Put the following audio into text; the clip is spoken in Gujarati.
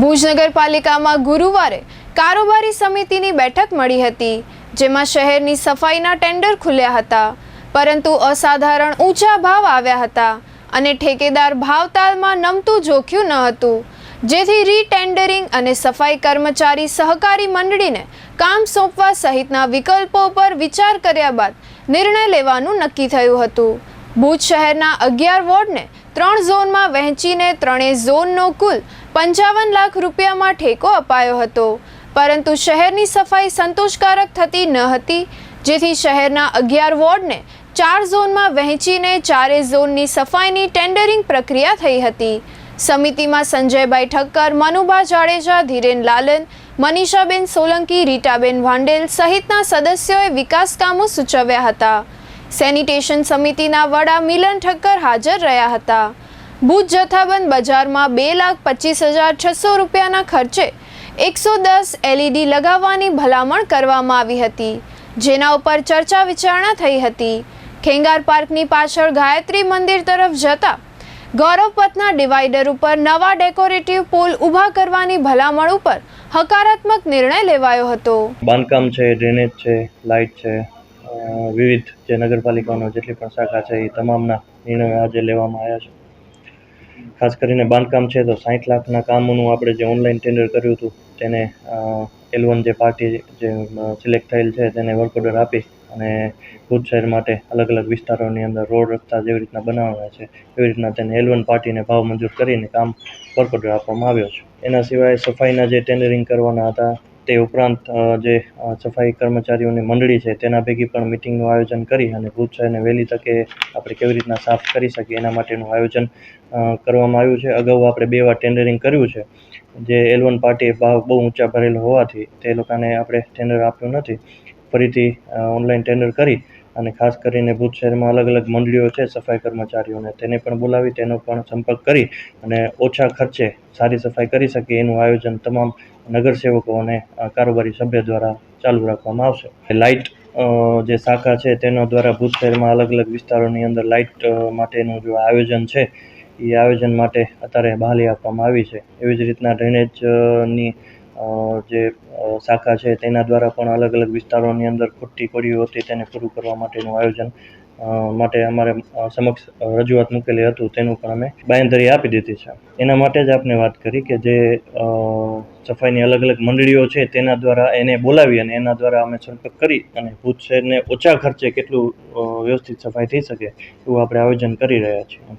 ભુજ નગરપાલિકામાં ગુરુવારે કારોબારી સમિતિની બેઠક મળી હતી, જેમાં શહેરની સફાઈના ટેન્ડર ખુલ્યા હતા. પરંતુ અસાધારણ ઊંચા ભાવ આવ્યા હતા અને ઠેકેદાર ભાવતાલમાં નમતું જોખ્યું ન હતું. જેથી રીટેન્ડરિંગ અને સફાઈ કર્મચારી સહકારી મંડળીને કામ સોંપવા સહિતના વિકલ્પો પર વિચાર કર્યા બાદ નિર્ણય લેવાનું નક્કી થયું હતું. ભુજ શહેરના અગિયાર વોર્ડને ત્રણ ઝોનમાં વહેંચીને ત્રણેય ઝોનનો કુલ પંચાવન લાખ રૂપિયામાં ઠેકો અપાયો હતો. પરંતુ શહેરની સફાઈ સંતોષકારક થતી ન હતી, જેથી શહેરના અગિયાર વોર્ડને ચાર ઝોનમાં વહેંચીને ચારે ઝોનની સફાઈની ટેન્ડરિંગ પ્રક્રિયા થઈ હતી. સમિતિમાં સંજયભાઈ ઠક્કર, મનુભા જાડેજા, ધીરેન લાલન, મનીષાબેન સોલંકી, રીટાબેન વાંડેલ સહિતના સદસ્યોએ વિકાસ કામો સૂચવ્યા હતા. સેનિટેશન સમિતિના વડા મિલન ઠક્કર હાજર રહ્યા હતા. ભુજ જથ્થાબંધ બજારમાં બે લાખ પચીસ હજાર છસો રૂપિયાના ખર્ચે એકસો દસ એલઈડી લગાવવાની ભલામણ કરવામાં આવી હતી, જેના ઉપર ચર્ચા વિચારણા થઈ હતી. ખેંગાર પાર્કની પાછળ ગાયત્રી મંદિર તરફ જતા ગૌરવપથના ડિવાઈડર ઉપર નવા ડેકોરેટિવ પોલ ઊભા કરવાની ભલામણ ઉપર હકારાત્મક નિર્ણય લેવાયો હતો. બાંધકામ છે, ડ્રેનેજ છે, લાઇટ છે વિવિધ જે નગરપાલિકાનો જેટલી પણ શાખા છે, એ તમામના નિર્ણયો આજે લેવામાં આવ્યા છે. ખાસ કરીને બાંધકામ છે, તો સાઠ લાખના કામોનું આપણે જે ઓનલાઈન ટેન્ડર કર્યું હતું, તેને એલ વન જે પાર્ટી જે સિલેક્ટ થયેલ છે, તેને વર્ક ઓર્ડર આપી અને ભુજ શહેર માટે અલગ અલગ વિસ્તારોની અંદર રોડ રસ્તા જેવી રીતના બનાવવાના છે, એવી રીતના તેને એલ વન પાર્ટીને ભાવ મંજૂર કરીને કામ વર્ક ઓર્ડર આપવામાં આવ્યો છે. એના સિવાય સફાઈના જે ટેન્ડરિંગ કરવાના હતા તે ઉપરાંત જે સફાઈ કર્મચારીઓની મંડળી છે, તેના ભેગી પણ મિટિંગનું આયોજન કરી અને શહેરને વહેલી તકે આપણે કેવી રીતના સાફ કરી શકીએ એના માટેનું આયોજન કરવામાં આવ્યું છે. અગાઉ આપણે બે વાર ટેન્ડરિંગ કર્યું છે, જે એલ વન પાર્ટીએ ભાવ બહુ ઊંચા ભરેલો હોવાથી તે લોકોને આપણે ટેન્ડર આપ્યું નથી. ફરીથી ઓનલાઈન ટેન્ડર કરી અને ખાસ કરીને ભુજ શહેરમાં અલગ અલગ મંડળીઓ છે, સફાઈ કર્મચારીઓને તેને પણ બોલાવી, તેનો પણ સંપર્ક કરી અને ઓછા ખર્ચે સારી સફાઈ કરી શકીએ. એનું આયોજન તમામ નગરસેવકો અને કારોબારી સભ્ય દ્વારા ચાલુ રાખવામાં આવશે. લાઇટ જે શાખા છે તેના દ્વારા ભુજ શહેરમાં અલગ અલગ વિસ્તારોની અંદર લાઇટ માટેનું જો આયોજન છે, એ આયોજન માટે અત્યારે બહાલી આપવામાં આવી છે. એવી જ રીતના ડ્રેનેજની જે શાખા છે તેના દ્વારા પણ અલગ અલગ વિસ્તારોની અંદર ખૂટતી પડી હતી તેને પૂરું કરવા માટેનું આયોજન માટે અમારે સમક્ષ રજૂઆત મૂકેલી હતું, તેનું પણ અમે બાંયધરી આપી દીધી છે. એના માટે જ આપને વાત કરી કે જે સફાઈની અલગ અલગ મંડળીઓ છે, તેના દ્વારા એને બોલાવી અને એના દ્વારા અમે સંપર્ક કરી અને ભૂત શહેરને ઓછા ખર્ચે કેટલું વ્યવસ્થિત સફાઈ થઈ શકે એવું આપણે આયોજન કરી રહ્યા છીએ.